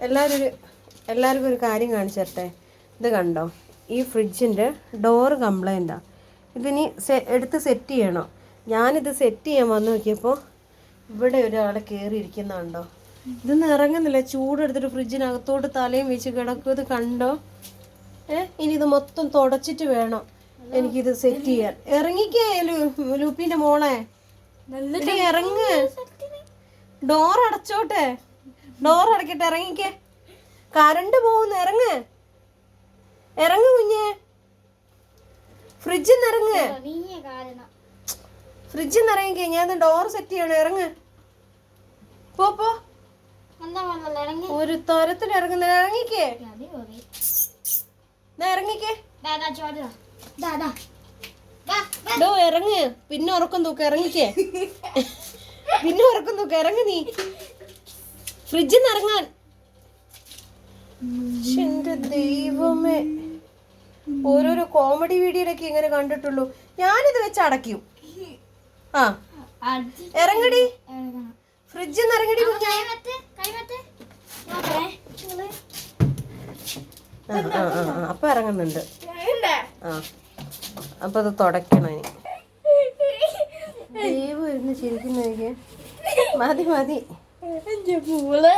എല്ലാവരും ഒരു എല്ലാവർക്കും ഒരു കാര്യം കാണിച്ചു തരട്ടെ ഇത് കണ്ടോ? ഈ ഫ്രിഡ്ജിന്റെ ഡോറ് കംപ്ലൈന്റാണ് ഇതിനി സെ എടുത്ത് സെറ്റ് ചെയ്യണോ. ഞാനിത് സെറ്റ് ചെയ്യാൻ വന്ന് നോക്കിയപ്പോൾ ഇവിടെ ഒരാൾ കയറിയിരിക്കുന്നുണ്ടോ ഇതൊന്നും ഇറങ്ങുന്നില്ല. ചൂടെടുത്തിട്ട് ഫ്രിഡ്ജിനകത്തോട്ട് തലയും വെച്ച് കിടക്കും. ഇത് കണ്ടോ? ഏ? ഇനി ഇത് മൊത്തം തുടച്ചിട്ട് വേണം എനിക്കിത് സെറ്റ് ചെയ്യാൻ. ഇറങ്ങിക്കേ ലൂപ്പിന്റെ മോളെ. ഇറങ്ങ്. ഡോർ അടച്ചോട്ടെ ഡോർ അടക്കിട്ട് ഇറങ്ങിക്കേ. കറണ്ട് പോകുന്നു ഇറങ്ങ്. ഇറങ്ങ് കുഞ്ഞേ. ഫ്രിഡ്ജിൽ നിന്ന് ഇറങ്ങ്. ഫ്രിഡ്ജിൽ നിന്ന് ഇറങ്ങിക്കേ ഞാൻ ഡോർ സെറ്റ് ചെയ്യണം ഇറങ്ങ്. പോ പോ. ഒരു തരത്തിൽ ഇറങ്ങുന്ന ഇറങ്ങിക്കേ. ഇറങ്ങിക്കേ. ഡോ ഇറങ്ങ്. പിന്നെ ഉറക്കം തൂക്ക ഇറങ്ങിക്കേ. പിന്നെ ഉറക്കം തൂക്ക ഇറങ്ങ് നീ. ഫ്രിഡ്ജിൽ നിന്ന് ഇറങ്ങാൻ എന്റെ ദൈവമേ. ഓരോരോ കോമഡി വീഡിയോയിലൊക്കെ ഇങ്ങനെ കണ്ടിട്ടുള്ളൂ. ഞാനിത് വെച്ച് അടക്കും ആ. ഇറങ്ങടി. ഫ്രിഡ്ജിൽ നിന്ന് ഇറങ്ങടി അപ്പൊ ഇറങ്ങുന്നുണ്ട്. ആ. അപ്പൊ അത് തുടക്കണം ഇനി. ദൈവം ഇരുന്ന് ചിരിക്കുന്നതൊക്കെ മതി മതി. 哎，你服了。